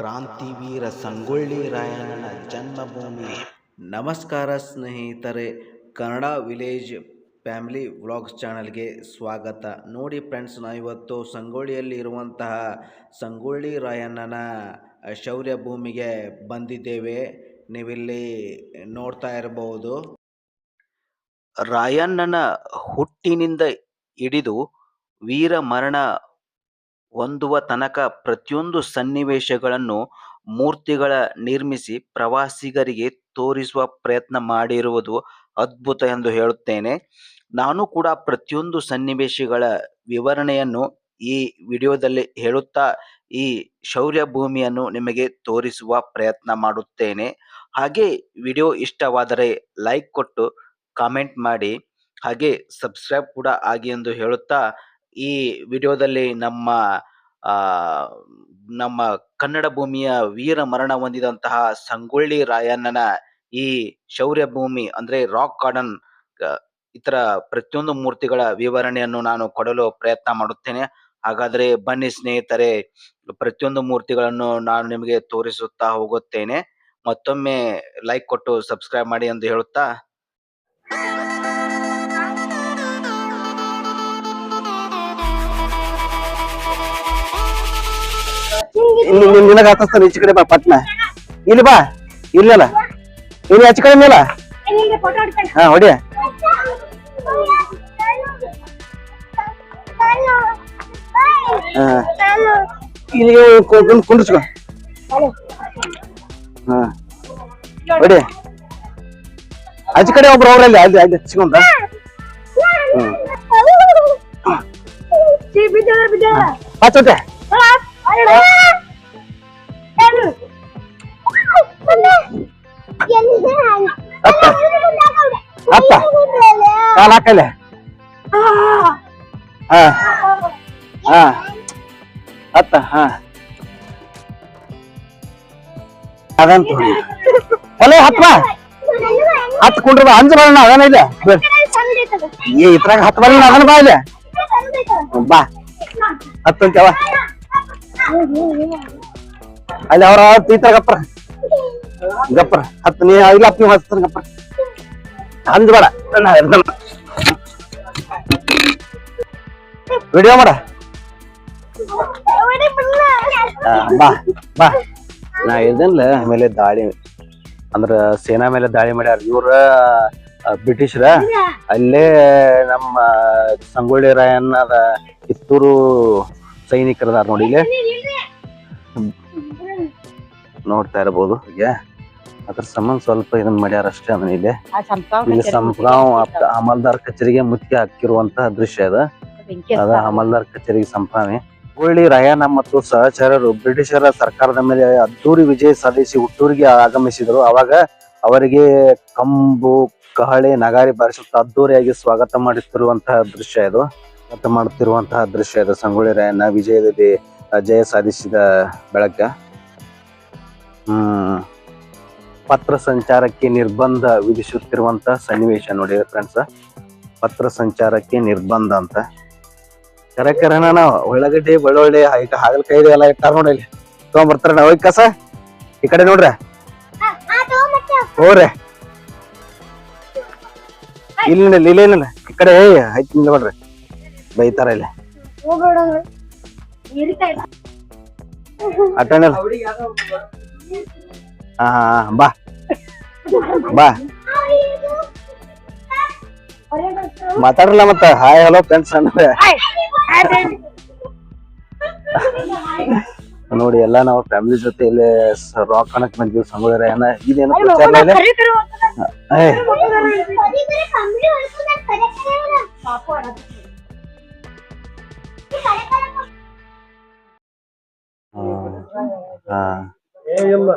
ಕ್ರಾಂತಿವೀರ ಸಂಗೊಳ್ಳಿ ರಾಯಣ್ಣನ ಜನ್ಮಭೂಮಿ. ನಮಸ್ಕಾರ ಸ್ನೇಹಿತರೆ, Kannada village family vlogs ಚಾನಲ್ಗೆ ಸ್ವಾಗತ. ನೋಡಿ ಫ್ರೆಂಡ್ಸ್ ನಾವು ಇವತ್ತು ಸಂಗೊಳ್ಳಿಯಲ್ಲಿ ಇರುವಂತಹ ಸಂಗೊಳ್ಳಿ ರಾಯಣ್ಣನ ಶೌರ್ಯ ಭೂಮಿಗೆ ಬಂದಿದ್ದೇವೆ. ನೀವಿಲ್ಲಿ ನೋಡ್ತಾ ಇರಬಹುದು ರಾಯಣ್ಣನ ಹುಟ್ಟಿನಿಂದ ಹಿಡಿದು ವೀರ ಮರಣ ಹೊಂದುವ ತನಕ ಪ್ರತಿಯೊಂದು ಸನ್ನಿವೇಶಗಳನ್ನು ಮೂರ್ತಿಗಳ ನಿರ್ಮಿಸಿ ಪ್ರವಾಸಿಗರಿಗೆ ತೋರಿಸುವ ಪ್ರಯತ್ನ ಮಾಡಿರುವುದು ಅದ್ಭುತ ಎಂದು ಹೇಳುತ್ತೇನೆ. ನಾನು ಕೂಡ ಪ್ರತಿಯೊಂದು ಸನ್ನಿವೇಶಗಳ ವಿವರಣೆಯನ್ನು ಈ ವಿಡಿಯೋದಲ್ಲಿ ಹೇಳುತ್ತಾ ಈ ಶೌರ್ಯ ಭೂಮಿಯನ್ನು ನಿಮಗೆ ತೋರಿಸುವ ಪ್ರಯತ್ನ ಮಾಡುತ್ತೇನೆ. ಹಾಗೆ ವಿಡಿಯೋ ಇಷ್ಟವಾದರೆ ಲೈಕ್ ಕೊಟ್ಟು ಕಾಮೆಂಟ್ ಮಾಡಿ. ಹಾಗೆ ಸಬ್ಸ್ಕ್ರೈಬ್ ಕೂಡ ಆಗಿ ಎಂದು ಹೇಳುತ್ತಾ ಈ ವಿಡಿಯೋದಲ್ಲಿ ನಮ್ಮ ನಮ್ಮ ಕನ್ನಡ ಭೂಮಿಯ ವೀರ ಮರಣ ಹೊಂದಿದಂತಹ ಸಂಗೊಳ್ಳಿ ರಾಯಣ್ಣನ ಈ ಶೌರ್ಯ ಭೂಮಿ ಅಂದ್ರೆ ರಾಕ್ ಗಾರ್ಡನ್ ಇತರ ಪ್ರತಿಯೊಂದು ಮೂರ್ತಿಗಳ ವಿವರಣೆಯನ್ನು ನಾನು ಕೊಡಲು ಪ್ರಯತ್ನ ಮಾಡುತ್ತೇನೆ. ಹಾಗಾದ್ರೆ ಬನ್ನಿ ಸ್ನೇಹಿತರೆ, ಪ್ರತಿಯೊಂದು ಮೂರ್ತಿಗಳನ್ನು ನಾನು ನಿಮಗೆ ತೋರಿಸುತ್ತಾ ಹೋಗುತ್ತೇನೆ. ಮತ್ತೊಮ್ಮೆ ಲೈಕ್ ಕೊಟ್ಟು ಸಬ್ಸ್ಕ್ರೈಬ್ ಮಾಡಿ ಎಂದು ಹೇಳುತ್ತಾ? ನಿನಗ ಹತ್ತಸ್ತಾನೆ ಈಚೆ ಕಡೆ ಬಾ ಪಟ್ನ. ಇಲ್ಲಿ ಬಾ ಇಲ್ಲಲ್ಲ. ಇಲ್ಲಿ ಆಚೆ ಕಡೆ ಮೇಲ. ಹಾ ಹೊಡಿಯ ಹಾ. ಇಲ್ಲಿ ಕುಂದ್ ಕುಂಡ್ರಿಸ್ಕೊ ಹಾ. ಹೊಡಿ. ಆಚೆ ಕಡೆ ಒಬ್ರು ಅವ್ರಲ್ಲಿ ಅಲ್ಲಿ ಅಲ್ಲಿ ಹಚ್ಕೊಂತ ಹ್ಮ್. ಹಚ್ಚೋತೆ ಅತ್ತ ಕಾಲ್ ಹಾಕಲೆ ಹಾ ಹಾ ಅತ್ತ ಹಾ ಅದಂತ ಹೊಡಿ. ಒಲೆ ಹತ್ ಬಾ ಹತ್ ಕುಂಡ್ರ ಬಾ ಅಂಜ ಬರೋಣ ಅದನ್ನ ಇಲ್ಲ ಬಿಡ್. ಏ ಇದ್ರಾಗ ಹತ್ ಬರೋಣ ಅದನ್ನ ಬಾ ಇಲ್ಲ ಬಾ ಹತ್ತಂತವ ಅಲ್ಲಿ ಅವ್ರ ತೀತರ ಗಪ್ರ. ಗಪ್ರ. ಹತ್ತು ನೀ ಇಲ್ಲ, ಹತ್ತು ನೀವು ಹತ್ತ ಗಪ್ರ. ನಾ ಇರ್ದಲ್ಲ. ವಿಡಿಯೋ ಮಾಡ. ಬಾ ಬಾ. ನಾ ಇದ್ದಲ್ಲ ಆಮೇಲೆ ದಾಳಿ. ಅಂದ್ರ ಸೇನಾ ಮೇಲೆ ದಾಳಿ ಮಾಡ್ಯಾರ. ಇವ್ರ ಬ್ರಿಟಿಷರ. ಅಲ್ಲೇ ನಮ್ಮ ಸಂಗೊಳ್ಳಿ ರಾಯಣ್ಣದ ಕಿತ್ತೂರು ಸೈನಿಕರದಾರ ನೋಡಿ ಇಲ್ಲಿ. ನೋಡ್ತಾ ಇರಬಹುದು ಅದ್ರ ಸಂಬಂಧ ಸ್ವಲ್ಪ ಇದನ್ನ ಮಾಡ್ಯಾರ ಅಷ್ಟೇ ಅದನ್ನ ಇಲ್ಲಿ. ಇಲ್ಲಿ ಸಂಪ್ರಾವ್ ಅಮಲ್ದಾರ್ ಕಚೇರಿಗೆ ಮುತ್ತಿಗೆ ಹಾಕಿರುವಂತಹ ದೃಶ್ಯ ಅದ. ಅದ ಅಮಲ್ದಾರ್ ಕಚೇರಿಗೆ ಸಂಪ್ರಾವಿ ಹುಬ್ಬಳ್ಳಿ ರಾಯಣ್ಣ ಮತ್ತು ಸಹಚರರು ಬ್ರಿಟಿಷರ ಸರ್ಕಾರದ ಮೇಲೆ ಅದ್ದೂರಿ ವಿಜಯ ಸಾಧಿಸಿ ಹುಟ್ಟೂರಿಗೆ ಆಗಮಿಸಿದರು. ಅವಾಗ ಅವರಿಗೆ ಕಂಬು ಕಹಳೆ ನಗಾರಿ ಬಾರಿಸುತ್ತಾ ಅದ್ದೂರಿಯಾಗಿ ಸ್ವಾಗತ ಮಾಡುತ್ತಿರುವಂತಹ ದೃಶ್ಯ ಇದು. ಸ್ವಾಗತ ಮಾಡುತ್ತಿರುವಂತಹ ದೃಶ್ಯ ಇದು. ಸಂಗೊಳ್ಳಿ ರಾಯಣ್ಣ ವಿಜಯದಲ್ಲಿ ಜಯ ಸಾಧಿಸಿದ ಬೆಳಕ ಹ್ಮ್. ಪತ್ರ ಸಂಚಾರಕ್ಕೆ ನಿರ್ಬಂಧ ವಿಧಿಸುತ್ತಿರುವಂತಹ ಸನ್ನಿವೇಶ ನೋಡಿ ಫ್ರೆಂಡ್ಸ್. ಪತ್ರ ಸಂಚಾರಕ್ಕೆ ನಿರ್ಬಂಧ ಅಂತ. ಕರೆ ಕರೆನ ನಾವು ಉಳ್ಳಾಗಡ್ಡಿ ಬೆಳ್ಳುಳ್ಳಿ ಈಗ ಹಾಗಲಕಾಯಿ ಎಲ್ಲ ಇಟ್ಟಾರ ನೋಡಿ ಇಲ್ಲಿ. ತಗೊಂಡ್ಬರ್ತಾರ ನಾವು ಕಸ? ಈ ಕಡೆ ನೋಡ್ರಿ? ಹೋಗ್ರಿ. ಇಲ್ಲ ಇಲ್ಲ ಇಲ್ಲ ಈ ಕಡೆ ಐತಿ ನಿಲ್ಬೇಡ್ರಿ ಬೈತಾರ ಇಲ್ಲಿ. ಅಟೆಂಡರ್ ಹಾ ಬಾ. ಬಾ. ಮಾತಾಡ್ರಲ್ಲ ಮತ್ತ? ಹಾಯ್ ಹಲೋ ಫ್ರೆಂಡ್ಸ್ ಅಂದ್ರೆ. ನೋಡಿ ಎಲ್ಲ ನಾವು ಫ್ಯಾಮಿಲಿ ಜೊತೆ ಇಲ್ಲಿ ರಾಕ್ ಕಣಕ್ ಬಂದಿವಿ ಸಂಗೋದರ ಏನ ಇದೇನು ಪ್ರಚಾರ ಇಲ್ಲ ಏ. ಏ ಇಲ್ಲ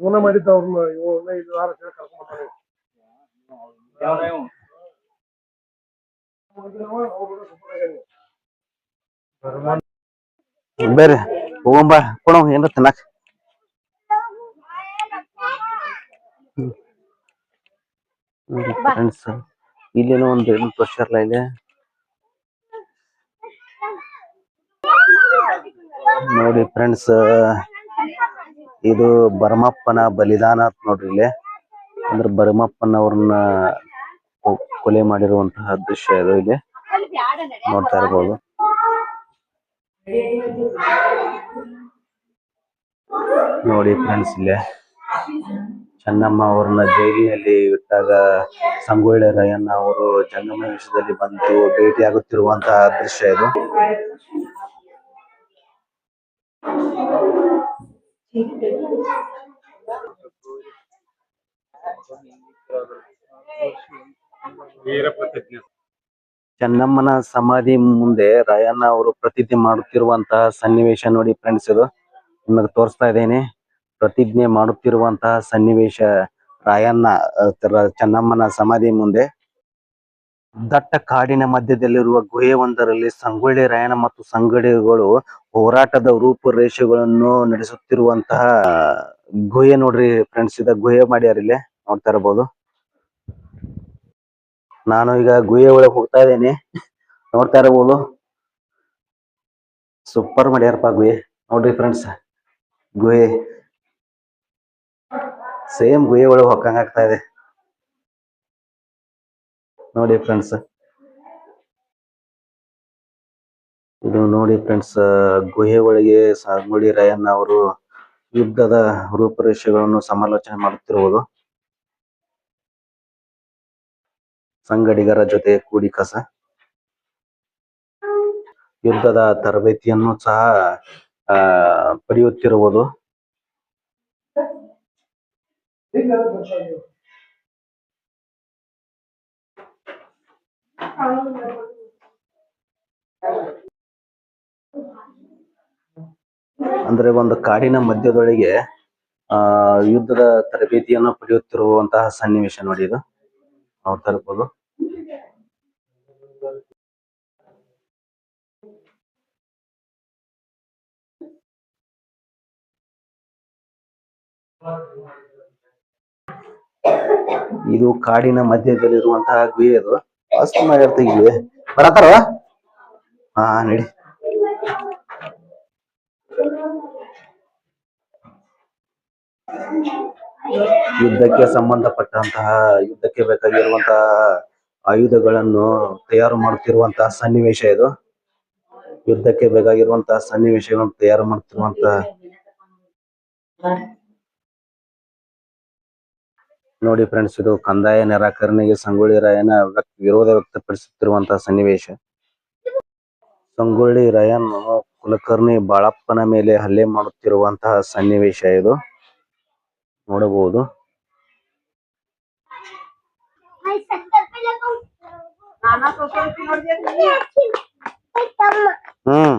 ಇವನ ಮಾಡಿದ್ದ ಅವ್ರನ್ನ ಇವನ್ನ ಇದು ಬೇರೆ ಹೋಗಂಬ. ಕೊಡ ಏನ್ರ ತಿನ್ನಕ್. ಫ್ರೆಂಡ್ಸ್ ಇಲ್ಲೇನೋ ಒಂದು ಏನು ತೋರ್ಸ್ಯಾರಲ್ಲ ಇಲ್ಲಿ. ನೋಡಿ ಫ್ರೆಂಡ್ಸ್ ಇದು ಭರಮಪ್ಪನ ಬಲಿದಾನ ಅಂತ ನೋಡ್ರಿ ಇಲ್ಲಿ. ಅಂದ್ರೆ ಭರಮಪ್ಪನವ್ರನ್ನ ಅವ್ರನ್ನ ಕೊಲೆ ಮಾಡಿರುವಂತಹ ದೃಶ್ಯ ಇದು ಇಲ್ಲಿ ನೋಡ್ತಾ ಇರ್ಬೋದು. ನೋಡಿ ಫ್ರೆಂಡ್ಸ್ ಇಲ್ಲಿ ಚೆನ್ನಮ್ಮ ಅವ್ರನ್ನ ಜೈಲಿನಲ್ಲಿ ಇಟ್ಟಾಗ ಸಂಗೊಳ್ಳಿ ರಾಯಣ್ಣ ಅವರು ಜಂಗಮ ವಿಷಯದಲ್ಲಿ ಬಂದು ಭೇಟಿಯಾಗುತ್ತಿರುವಂತಹ ದೃಶ್ಯ ಇದು. ಚೆನ್ನಮ್ಮನ ಸಮಾಧಿ ಮುಂದೆ ರಾಯಣ್ಣ ಅವರು ಪ್ರತಿಜ್ಞೆ ಮಾಡುತ್ತಿರುವಂತಹ ಸನ್ನಿವೇಶ ನೋಡಿ ಫ್ರೆಂಡ್ಸ್ ಇದು. ನಿಮಗೆ ತೋರಿಸ್ತಾ ಇದ್ದೇನೆ. ಪ್ರತಿಜ್ಞೆ ಮಾಡುತ್ತಿರುವಂತಹ ಸನ್ನಿವೇಶ ರಾಯಣ್ಣ ಚೆನ್ನಮ್ಮನ ಸಮಾಧಿ ಮುಂದೆ. ದಟ್ಟ ಕಾಡಿನ ಮಧ್ಯದಲ್ಲಿರುವ ಗುಹೆ ಒಂದರಲ್ಲಿ ಸಂಗೊಳ್ಳಿ ರಾಯಣ್ಣ ಮತ್ತು ಸಂಗಡಿಗಳು ಹೋರಾಟದ ರೂಪುರೇಷೆಗಳನ್ನು ನಡೆಸುತ್ತಿರುವಂತಹ ಗುಹೆ ನೋಡ್ರಿ ಫ್ರೆಂಡ್ಸ್ ಇದ ಗುಹೆ ಮಾಡ್ಯಾರ ಇಲ್ಲಿ, ನೋಡ್ತಾ ಇರಬಹುದು ನಾನು ಈಗ ಗುಹೆ ಒಳಗೆ ಹೋಗ್ತಾ ಇದ್ದೇನೆ, ನೋಡ್ತಾ ಇರಬಹುದು ಸೂಪರ್ ಮಾಡ್ಯಾರಪ್ಪ ಗುಹೆ, ನೋಡ್ರಿ ಫ್ರೆಂಡ್ಸ್ ಗುಹೆ. ಸೇಮ್ ಗುಹೆ ಒಳಗೆ ಹೋಗಂಗಾಗ್ತಾ ಇದೆ. ನೋಡಿ ಫ್ರೆಂಡ್ಸ್ ಇದು ನೋಡಿ ಫ್ರೆಂಡ್ಸ್ ಗುಹೆ ಒಳಗೆ ಸಂಗೊಳ್ಳಿ ರಾಯಣ್ಣ ಅವರು ಯುದ್ಧದ ರೂಪುರೇಷೆಗಳನ್ನು ಸಮಾಲೋಚನೆ ಮಾಡುತ್ತಿರುವುದು. ಸಂಗಡಿಗರ ಜೊತೆ ಕೂಡಿ ಕಸ. ಯುದ್ಧದ ತರಬೇತಿಯನ್ನು ಸಹ ಆ, ಪಡೆಯುತ್ತಿರುವುದು. ಅಂದ್ರೆ ಒಂದು ಕಾಡಿನ ಮಧ್ಯದೊಳಗೆ, ಆ, ಯುದ್ಧದ ತರಬೇತಿಯನ್ನು ಪಡೆಯುತ್ತಿರುವಂತಹ ಸನ್ನಿವೇಶ ನೋಡಿ ಇದು. ನೋಡ್ತಾ ಇರ್ಬೋದು ಇದು ಕಾಡಿನ ಮಧ್ಯದಲ್ಲಿರುವಂತಹ ಗುಹೆ ಅದು. ಅಷ್ಟು ಮಾಡಿರ್ತೀವಿ ಬರತಾರ ಹಾ, ನಡಿ. ಯುದ್ಧಕ್ಕೆ ಸಂಬಂಧಪಟ್ಟಂತಹ, ಯುದ್ಧಕ್ಕೆ ಬೇಕಾಗಿರುವಂತಹ ಆಯುಧಗಳನ್ನು ತಯಾರು ಮಾಡುತ್ತಿರುವಂತಹ ಸನ್ನಿವೇಶ ಇದು. ಯುದ್ಧಕ್ಕೆ ಬೇಕಾಗಿರುವಂತಹ ಸನ್ನಿವೇಶಗಳನ್ನು ತಯಾರು ಮಾಡುತ್ತಿರುವಂತಹ ನೋಡಿ ಫ್ರೆಂಡ್ಸ್ ಇದು ಕಂದಾಯ ನಿರಾಕರಣೆಗೆ ಸಂಗೊಳ್ಳಿ ರಾಯನ ವಿರೋಧ ವ್ಯಕ್ತಪಡಿಸುತ್ತಿರುವಂತಹ ಸನ್ನಿವೇಶ. ಸಂಗೊಳ್ಳಿ ರಾಯನ್ ಕುಲಕರ್ಣಿ ಬಾಳಪ್ಪನ ಮೇಲೆ ಹಲ್ಲೆ ಮಾಡುತ್ತಿರುವಂತಹ ಸನ್ನಿವೇಶ ಇದು. ನೋಡಬಹುದು. ಹ್ಮ್.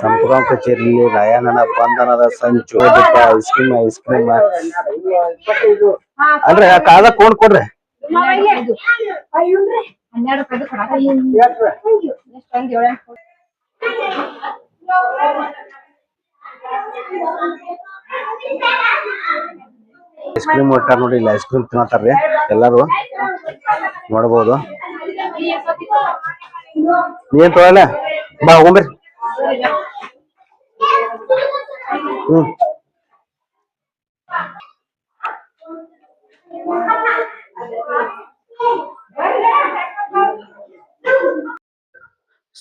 ಸಂಪುಟ ಕಚೇರಿಯಲ್ಲಿ ರಾಯಣ್ಣನ ಬಂಧನದ ಸಂಚು ಐಸ್ ಕ್ರೀಮ್ ಐಸ್ ಕ್ರೀಮ್ ಅಲ್ರಿ ಆ ಕಾದ ಕೊಂಡ್ ಕೊಡ್ರಿ. ಹನ್ನೆರಡು ಐಸ್ ಕ್ರೀಮ್ ಇಟ್ಟಾರ ನೋಡಿ ಇಲ್ಲಿ ಐಸ್ ಕ್ರೀಮ್ ತಿನ್ನತಾರ್ರಿ ಎಲ್ಲಾರು. ನೋಡಬಹುದು ನೀನ್ ತೊಗೊಳ ಬಾ ಹೋಗ್ರಿ ಹ್ಮ್.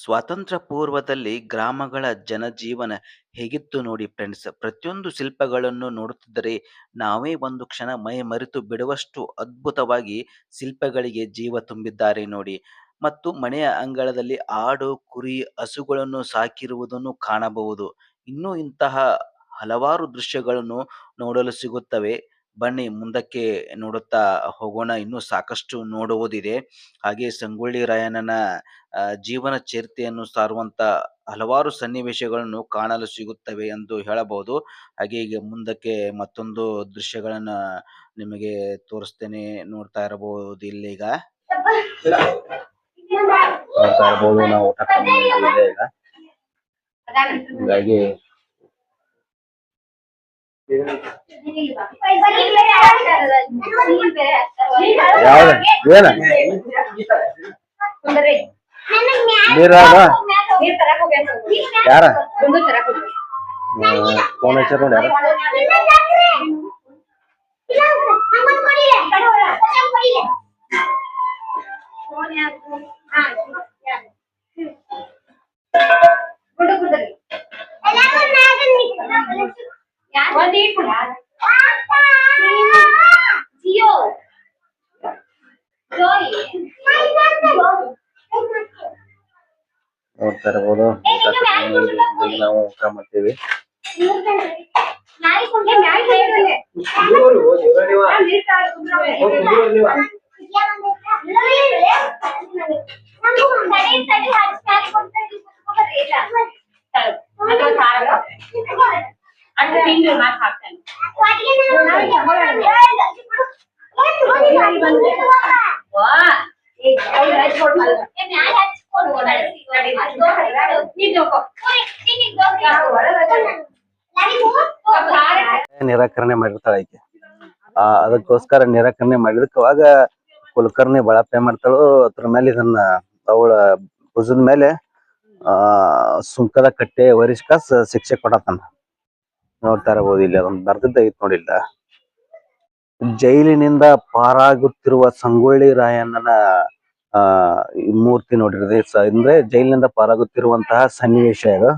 ಸ್ವಾತಂತ್ರ್ಯ ಪೂರ್ವದಲ್ಲಿ ಗ್ರಾಮಗಳ ಜನಜೀವನ ಹೇಗಿತ್ತು ನೋಡಿ ಫ್ರೆಂಡ್ಸ್? ಪ್ರತಿಯೊಂದು ಶಿಲ್ಪಗಳನ್ನು ನೋಡುತ್ತಿದ್ದರೆ ನಾವೇ ಒಂದು ಕ್ಷಣ ಮೈ ಮರೆತು ಬಿಡುವಷ್ಟು ಅದ್ಭುತವಾಗಿ ಶಿಲ್ಪಗಳಿಗೆ ಜೀವ ತುಂಬಿದ್ದಾರೆ ನೋಡಿ. ಮತ್ತು ಮನೆಯ ಅಂಗಳದಲ್ಲಿ ಆಡು, ಕುರಿ, ಹಸುಗಳನ್ನು ಸಾಕಿರುವುದನ್ನು ಕಾಣಬಹುದು. ಇನ್ನೂ ಇಂತಹ ಹಲವಾರು ದೃಶ್ಯಗಳನ್ನು ನೋಡಲು ಸಿಗುತ್ತವೆ. ಬನ್ನಿ ಮುಂದಕ್ಕೆ ನೋಡುತ್ತಾ ಹೋಗೋಣ. ಇನ್ನೂ ಸಾಕಷ್ಟು ನೋಡುವುದಿದೆ. ಹಾಗೆ ಸಂಗೊಳ್ಳಿ ರಾಯಣ್ಣನ ಜೀವನ ಚರಿತೆಯನ್ನು ಸಾರುವಂತ ಹಲವಾರು ಸನ್ನಿವೇಶಗಳನ್ನು ಕಾಣಲು ಸಿಗುತ್ತವೆ ಎಂದು ಹೇಳಬಹುದು. ಹಾಗೆ ಈಗ ಮುಂದಕ್ಕೆ ಮತ್ತೊಂದು ದೃಶ್ಯಗಳನ್ನ ನಿಮಗೆ ತೋರಿಸ್ತೇನೆ. ನೋಡ್ತಾ ಇರಬಹುದು ಇಲ್ಲೀಗ. ನೋಡ್ತಾ ಇರಬಹುದು. ನಾವು ಹೀಗಾಗಿ ಯಾವ್ದ ಏನ ನೀರ ನೀರ್ ತರಕ್ ಹೋಗ್ಯಾನ. ಯಾರ. ಫೋನ್ ಹಚ್ಚಾರ ನೋಡಿ ಯಾರು ಗುಂಡು ಕುಂದ್ರಿ. ಒಂದ್ ಈಟ್ ಕೊಡು. ಜಿಯೋ. ಜೋಯಿ. ನೋಡ್ತಾ ಇರ್ಬೋದು ಊಟ ತಿಂಡಿ ನಾವು ಊಟ ಮಾಡ್ತೀವಿ ನಾಯಿ ಕುಂಡ್ರೆ ಮ್ಯಾಲ್ ಕೈಯಲ್ಲಿ. ಆ, ನೀರ್ ತಾಳು ಕುಂದ್ರವ್ರೆ. ಅದು ಸಾರು. ಅದು ತಿಂದು ಮಾತ್ ಹಾಕ್ತಾನೆ. ನಿರಾಕರಣೆ ಮಾಡಿರ್ತಾಳ ಆಕೆ ಅದಕ್ಕೋಸ್ಕರ ನಿರಾಕರಣೆ ಮಾಡಿದಕ್ಕೆ ಅವಾಗ ಕುಲಕರ್ಣಿ ಬಳಪೆ ಮಾಡ್ತಾಳು ಅದ್ರ ಮೇಲೆ ಇದನ್ನ ಅವಳ ಭುಜದ ಮೇಲೆ, ಆ, ಸುಂಕದ ಕಟ್ಟೆ ವರಿಷ್ಕಾಸ್ ಶಿಕ್ಷೆ ಕೊಡತಾನ ನೋಡ್ತಾ ಇರಬಹುದು ಇಲ್ಲಿ ಅದೊಂದು ಬರ್ದಿದ್ದ ಐತ್ ನೋಡಿಲ್ಲ ಜೈಲಿನಿಂದ ಪಾರಾಗುತ್ತಿರುವ ಸಂಗೊಳ್ಳಿ ರಾಯಣ್ಣನ ಆ ಈ ಮೂರ್ತಿ ನೋಡಿರಿ ಅಂದ್ರೆ ಜೈಲಿನಿಂದ ಪಾರಾಗುತ್ತಿರುವಂತಹ ಸನ್ನಿವೇಶ ಇದು.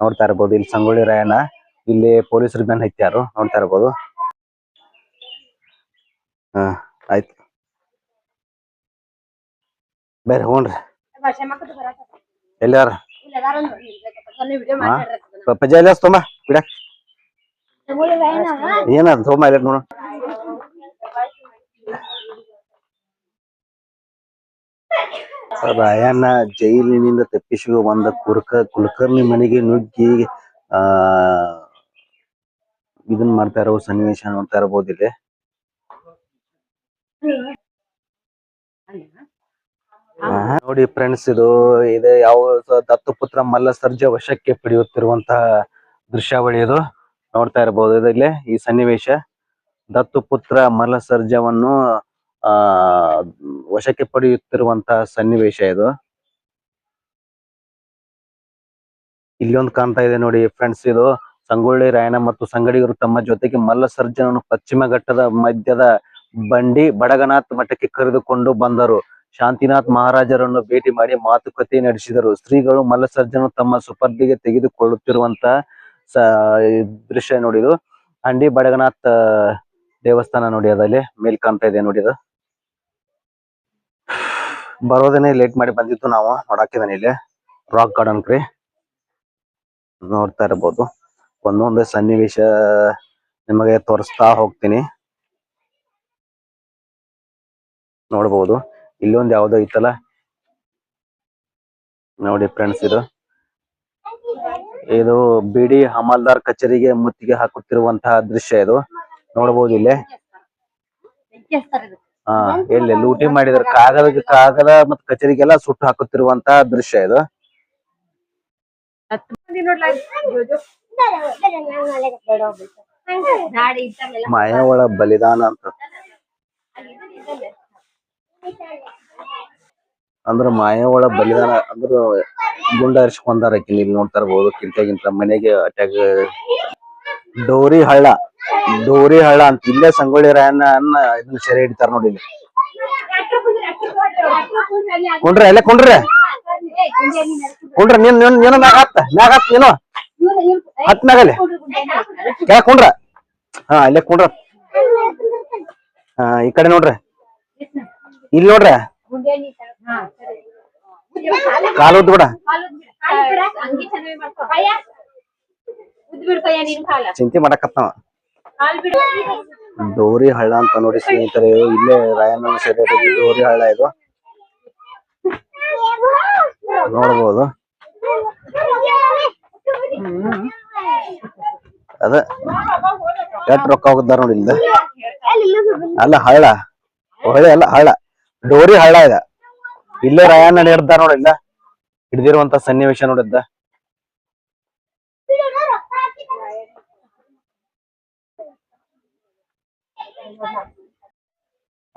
ನೋಡ್ತಾ ಇರಬಹುದು ಇಲ್ಲಿ ಸಂಗೊಳ್ಳಿ ರಾಯಣ್ಣ. ಇಲ್ಲಿ ಪೊಲೀಸರು ಬೆನ್ ಹತ್ಯಾರು ನೋಡ್ತಾ ಇರಬಹುದು ಹಾ ಆಯ್ತು. ಬೇರೆ ಹ್ಞೂನ್ರಿ ಎಲ್ಲಾರ ಪಜ್ಜ ತೊಂಬ ಬಿಡ ಏನದ ತೊಂಬ ಇಲ್ಲ ನೋಡ. ರಾಯಣ್ಣ ಜೈಲಿನಿಂದ ತಪ್ಪಿಸುವ ಬಂದ ಕುರ್ಕ, ಕುಲಕರ್ಣಿ ಮನೆಗೆ ನುಗ್ಗಿ ಆ, ಇದನ್ ಮಾಡ್ತಾ ಇರೋ ಸನ್ನಿವೇಶ ನೋಡ್ತಾ ಇರಬಹುದು ಇಲ್ಲಿ. ನೋಡಿ ಫ್ರೆಂಡ್ಸ್ ಇದು ಇದು ಯಾವ ದತ್ತುಪುತ್ರ ಮಲ್ಲ ಸರ್ಜ ವಶಕ್ಕೆ ಪಡೆಯುತ್ತಿರುವಂತಹ ದೃಶ್ಯಾವಳಿ ಇದು. ನೋಡ್ತಾ ಇರಬಹುದು ಇದರಲ್ಲಿ ಈ ಸನ್ನಿವೇಶ ದತ್ತುಪುತ್ರ ಮಲ ಸರ್ಜವನ್ನು ಆ, ವಶಕ್ಕೆ ಪಡೆಯುತ್ತಿರುವಂತಹ ಸನ್ನಿವೇಶ ಇದು. ಇಲ್ಲಿ ಒಂದು ಕಾಣ್ತಾ ಇದೆ ನೋಡಿ ಫ್ರೆಂಡ್ಸ್ ಇದು. ಸಂಗೊಳ್ಳಿ, ರಾಯಣ್ಣ ಮತ್ತು ಸಂಗಡಿಗರು ತಮ್ಮ ಜೊತೆಗೆ ಮಲ್ಲ ಸರ್ಜನನ್ನು ಪಶ್ಚಿಮ ಘಟ್ಟದ ಮಧ್ಯದ ಬಂಡಿ ಬಡಗನಾಥ್ ಮಠಕ್ಕೆ ಕರೆದುಕೊಂಡು ಬಂದರು. ಶಾಂತಿನಾಥ್ ಮಹಾರಾಜರನ್ನು ಭೇಟಿ ಮಾಡಿ ಮಾತುಕತೆ ನಡೆಸಿದರು. ಶ್ರೀಗಳು ಮಲ್ಲಸರ್ಜನು ತಮ್ಮ ಸುಪರ್ದಿಗೆ ತೆಗೆದುಕೊಳ್ಳುತ್ತಿರುವಂತಹ ದೃಶ್ಯ ನೋಡಿದು ಹಂಡಿ ಬಡಗನಾಥ್ ದೇವಸ್ಥಾನ ನೋಡಿ ಅದಲ್ಲಿ ಮೇಲ್ ಕಾಣ್ತಾ ಇದೆ ನೋಡಿ ಅದು. ಬರೋದೇನೆ ಲೇಟ್ ಮಾಡಿ ಬಂದಿತ್ತು ನಾವು. ನೋಡಾಕಿದಾನೆ ಇಲ್ಲಿ. ರಾಕ್ ಗಾರ್ಡನ್ ಕ್ರಿ. ನೋಡ್ತಾ ಇರಬಹುದು ಒಂದೊಂದು ಸನ್ನಿವೇಶ ನಿಮಗೆ ತೋರಿಸ್ತಾ ಹೋಗ್ತೀನಿ. ನೋಡ್ಬೋದು. ಇಲ್ಲೊಂದು ಯಾವುದೋ ಇತ್ತಲ್ಲ ನೋಡಿ ಫ್ರೆಂಡ್ಸ್ ಇದು. ಇದು ಬಿಡಿ ಹಮಾಲ್ದಾರ್ ಕಚೇರಿಗೆ ಮುತ್ತಿಗೆ ಹಾಕುತ್ತಿರುವಂತಹ ದೃಶ್ಯ ಇದು. ನೋಡಬಹುದು ಇಲ್ಲಿ. ಹಾ, ಎಲ್ಲಿ ಲೂಟಿ ಮಾಡಿದಾರೆ ಕಾಗದ ಕಾಗದ ಮತ್ತೆ ಕಚೇರಿಗೆಲ್ಲ ಸುಟ್ಟು ಹಾಕುತ್ತಿರುವಂತಹ ದೃಶ್ಯ ಇದು. ಮಾಯಾವಳ ಬಲಿದಾನ ಅಂತ. ಅಂದ್ರ ಮಾಯಾವಳ ಬಲಿದಾನ ಅಂದ್ರ ಗುಂಡ ಹರಿಸ್ಕೊಂಡಾರ ಇಲ್ಲಿ ನೋಡ್ತಾ ಇರ್ಬೋದು. ಕಿಂತ ಮನೆಗೆ ಅಟ್ಯಾಕ್ ಡೋರಿ ಹಳ್ಳ. ಡೋರಿ ಹಳ್ಳ ಅಂತ ಇಲ್ಲೇ ಸಂಗೊಳ್ಳಿ ರಾಯಣ್ಣ ಇದನ್ನ ಸೆರೆ ಹಿಡಿತಾರ ನೋಡಿ ಇಲ್ಲಿ. ಕುಂಡ್ರ ಎಲ್ಲ ಕುಂಡ್ರೆ. ಕುಂಡ್ರ, ನೀನ್ ನೀನ್, ನೀನು ಮ್ಯಾಗ ಹತ್ತ ಮ್ಯಾಗ ಹತ್ ನೀನು. ಹತ್ ಮ್ಯಾಗಲ್ಲಿ ಕೆಳ ಕುಂಡ್ರ. ಹಾ, ಅಲ್ಲೇ ಕುಂಡ್ರ. ಹಾ, ಈ ಕಡೆ ನೋಡ್ರಿ. ಇಲ್ಲಿ ನೋಡ್ರಿ. ಕಾಲು ಬಿಡ ಉದ್ ಕಾಲ ಚಿಂತೆ ಬಿಡು ಡೋರಿ ಹಳ್ಳ ಅಂತ ನೋಡಿ ಸ್ನೇಹಿತರೆ, ಇಲ್ಲೇ ರಾಯಣ್ಣ ಹಿಡಿದ ಡೋರಿ ಹಳ್ಳ ಇದು. ನೋಡ್ಬೋದು. ಅದ. ಎಟ್ ರೊಕ್ಕ ಹೋಗದಾರ ನೋಡಿ ಇಲ್ದ. ಅಲ್ಲ ಹಳ್ಳ. ಹೊಳೆ ಅಲ್ಲ ಹಳ್ಳ. ಡೋರಿ ಹಳ್ಳ ಇದ. ಇಲ್ಲೇ ರಾಯಣ್ಣ ಹಿಡ್ದಾರ ನೋಡಿ ಇಲ್ಲ. ಹಿಡ್ದಿರುವಂತ ಸನ್ನಿವೇಶ ನೋಡಿದ್ದ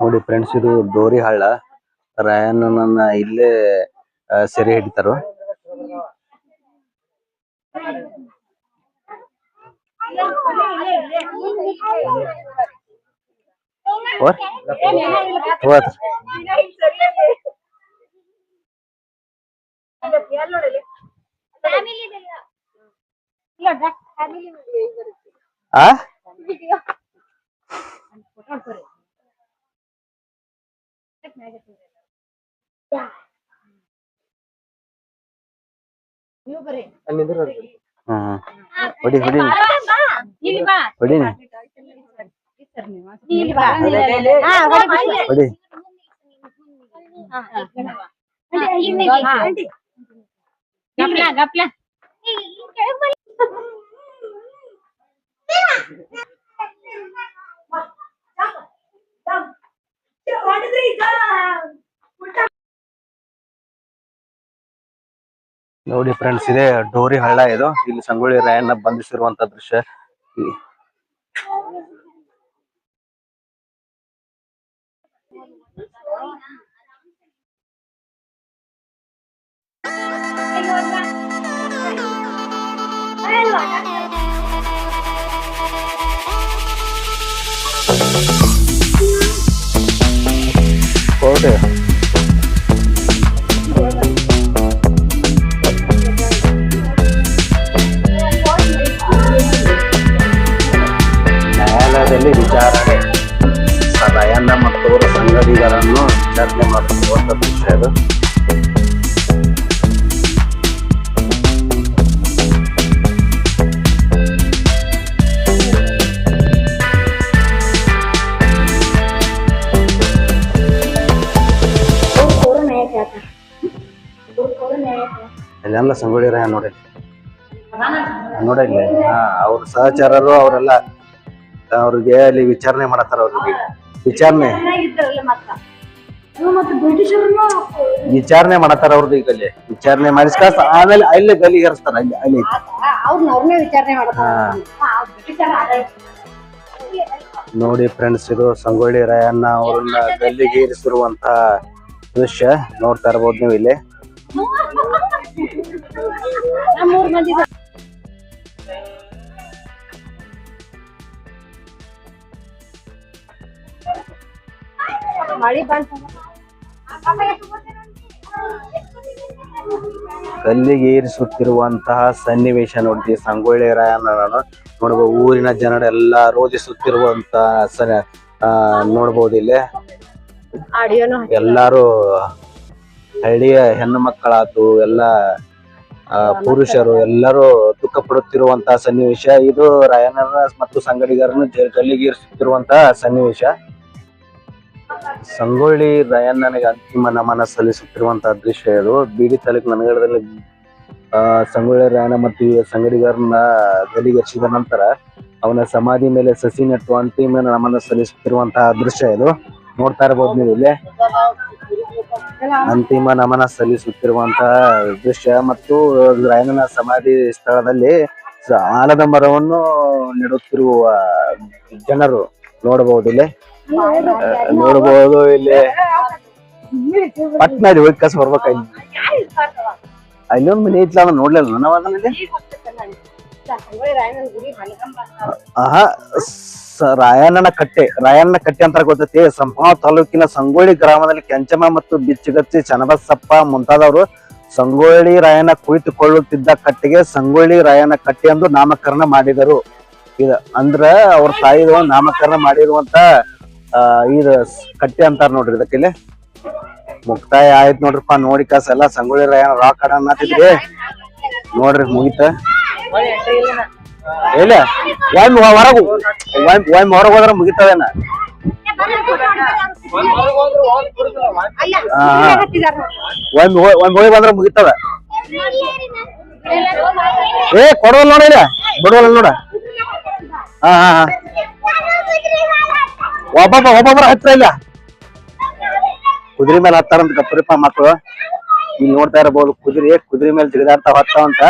ನೋಡಿ ಫ್ರೆಂಡ್ಸ್ ಇದು ಡೋರಿ ಹಳ್ಳ. ರಾಯಣ್ಣನನ್ನ ಇಲ್ಲೇ ಸೆರೆ ಹಿಡಿತಾರೋ. ಓರ್ ಹೋಗ್ರಿ. ಆ ಹಾ ಹೊಡಿ ಹೊಡಿ ಹೊಡಿನಿ ಗಪ್ಲ. ನೋಡಿ ಫ್ರೆಂಡ್ಸ್ ಇದೆ ಡೋರಿ ಹಳ್ಳ ಇದು. ಇಲ್ಲಿ ಸಂಗೊಳ್ಳಿ ರಾಯಣ್ಣ ಬಂಧಿಸಿರುವಂತ ದೃಶ್ಯ. ಹೌದು ನ್ಯಾಯಾಲಯದಲ್ಲಿ ವಿಚಾರಣೆ ರಾಯಣ್ಣ ಮತ್ತು ಅವರ ಸಂಗಡಿಗರನ್ನು ವಿಚಾರಣೆ ಮಾಡುತ್ತಿರುವಂತ ದೃಶ್ಯ ಇಲ್ಲೆಲ್ಲ ಸಂಗೊಳ್ಳಿ ರಾಯ ನೋಡಿ ನೋಡಿಲ್ಲ. ಅವ್ರ ಸಹಚರರು ಅವರೆಲ್ಲ ಅವ್ರಿಗೆ ಅಲ್ಲಿ ವಿಚಾರಣೆ ಮಾಡತ್ತಾರ ಅವ್ರಿಗೆ. ವಿಚಾರಣೆ. ವಿಚಾರಣೆ ಮಾಡತ್ತಾರ ಅವ್ರದ್ದು ಈಗ ಅಲ್ಲಿ. ವಿಚಾರಣೆ ಮಾಡಿಸ್ಕ ಆಮೇಲೆ ಅಲ್ಲಿ ಗಲ್ಲಿಗೆ ಹರಿಸ್ತಾರ ಅಲ್ಲಿ. ಅಲ್ಲಿ ನೋಡಿ ಫ್ರೆಂಡ್ಸ್ ಇದು ಸಂಗೊಳ್ಳಿ ರಾಯಣ್ಣ ಅವ್ರನ್ನ ಗಲ್ಲಿಗೆ ಇರಿಸಿರುವಂತ ದೃಶ್ಯ ನೋಡ್ತಾ ಇರ್ಬೋದು ನೀವು ಇಲ್ಲಿ. ಮೂರ್ ಮಂದಿ ಮಳಿ ಬಂತ ಗಲ್ಲಿಗೆ ಏರಿಸುತ್ತಿರುವಂತಹ ಸನ್ನಿವೇಶ ನೋಡ್ತೀವಿ ಸಂಗೊಳ್ಳಿ ರಾಯಣ್ಣನನ್ನು ನೋಡ್ಬೋದು ಊರಿನ ಜನರೆಲ್ಲ ರೋಧಿಸುತ್ತಿರುವಂತಹ ಸ ಆ, ನೋಡ್ಬೋದು ಇಲ್ಲಿ. ಎಲ್ಲಾರು ಹಳ್ಳಿಯ ಹೆಣ್ಣು ಮಕ್ಕಳಾತು ಎಲ್ಲ ಪುರುಷರು ಎಲ್ಲರೂ ದುಃಖ ಪಡುತ್ತಿರುವಂತಹ ಸನ್ನಿವೇಶ. ಇದು ರಾಯಣ್ಣನ ಮತ್ತು ಸಂಗಡಿಗರನ್ನು ಜಲ್ಲಿಗೀರಿಸುತ್ತಿರುವಂತಹ ಸನ್ನಿವೇಶ. ಸಂಗೊಳ್ಳಿ ರಾಯಣ್ಣನಿಗೆ ಅಂತಿಮ ನಮನ ಸಲ್ಲಿಸುತ್ತಿರುವಂತಹ ದೃಶ್ಯ ಇದು. ಬೀಡಿ ತಾಲೂಕು ನನಗಡದಲ್ಲಿ ಸಂಗೊಳ್ಳಿ ರಾಯಣ್ಣ ಮತ್ತು ಸಂಗಡಿಗರನ್ನ ಗಲ್ಲಿಗೇರಿಸಿದ ನಂತರ ಅವನ ಸಮಾಧಿ ಮೇಲೆ ಸಸಿ ನೆಟ್ಟು ಅಂತಿಮ ನಮನ ಸಲ್ಲಿಸುತ್ತಿರುವಂತಹ ದೃಶ್ಯ ಇದು. ನೋಡ್ತಾ ಇರಬಹುದು ನೀವು ಇಲ್ಲಿ. ಅಂತಿಮ ನಮನ ಸಲ್ಲಿಸುತ್ತಿರುವಂತಹ ದೃಶ್ಯ ಮತ್ತು ರಾಯಣ್ಣನ ಸಮಾಧಿ ಸ್ಥಳದಲ್ಲಿ ಆಲದ ಮರವನ್ನು ನೆಡುತ್ತಿರುವ ಜನರು ನೋಡಬಹುದು ಇಲ್ಲಿ. ನೋಡಬಹುದು ಇಲ್ಲಿ. ಪಟ್ನಾ ಹೋಗಿ ಕಸ ಬರ್ಬೇಕ ಇಲ್ಲಿ. ಅಲ್ಲೊಂದ್ ಮನೆ ಅದನ್ನ ನೋಡ್ಲಿಲ್ಲ ನನ್ನ ಅದನ್ನ ರಾಯಣ್ಣನ ಕಟ್ಟೆ. ರಾಯಣ್ಣನ ಕಟ್ಟೆ ಅಂತ ಗೊತ್ತೈತಿ. ಸಂಪಾವ ತಾಲೂಕಿನ ಸಂಗೊಳ್ಳಿ ಗ್ರಾಮದಲ್ಲಿ ಕೆಂಚಮ್ಮ ಮತ್ತು ಬಿಚ್ಚುಗತ್ತಿ ಚನ್ನಬಸಪ್ಪ ಮುಂತಾದವರು ಸಂಗೊಳ್ಳಿ ರಾಯಣ್ಣ ಕುಳಿತುಕೊಳ್ಳುತ್ತಿದ್ದ ಕಟ್ಟೆಗೆ ಸಂಗೊಳ್ಳಿ ರಾಯಣ್ಣ ಕಟ್ಟೆ ಎಂದು ನಾಮಕರಣ ಮಾಡಿದರು. ಇದು ಅಂದ್ರ ಅವ್ರ ತಾಯಿದು ನಾಮಕರಣ ಮಾಡಿರುವಂತ ಇದ ಕಟ್ಟೆ ಅಂತಾರ ನೋಡ್ರಿ ಇದಕ್ಕೆ ಇಲ್ಲಿ. ಮುಕ್ತಾಯ ಆಯ್ತು ನೋಡ್ರಿಪ್ಪ, ನೋಡಿ ಕಾಸ ಎಲ್ಲ. ಸಂಗೊಳ್ಳಿ ರಾಯಣ್ಣ ರಾಕ್ ಅನ್ನತಿದ್ರಿ ನೋಡ್ರಿ ಮುಗಿತ. ಇಲ್ಲ ಒಮ್ಮೆ ಹೊರಗು. ಒಮ್ಮೆ ಹೊರಗೆ ಹೋದ್ರ ಮುಗಿತದೇನ. ಒಮ್ಮೆ ಹೋ- ಒಮ್ಮೆ ಹೋಗಿ ಬಂದ್ರ ಮುಗಿತದ? ಏ ಕೊಡೋಲ್ಲ ನೋಡ ಇಲ್ಲ. ನೋಡು ನೋಡ. ಹಾ ಹಾ ಹಾ. ಒಬ್ಬೊಬ್ಬ ಒಬ್ಬೊಬ್ಬರ ಹತ್ರ ಇಲ್ಲ. ಕುದುರೆ ಮೇಲೆ ಹತ್ತಾರಂತ ಕಪ್ಪರಿಪ ಮಕ್ಕಳು ಇಲ್ಲಿ ನೋಡ್ತಾ ಇರಬಹುದು ಕುದುರೆ ಕುದುರೆ ಮೇಲೆ ಜಿಗಿದಾಡ್ತಾ ಹೊತ್ತಾವಂತ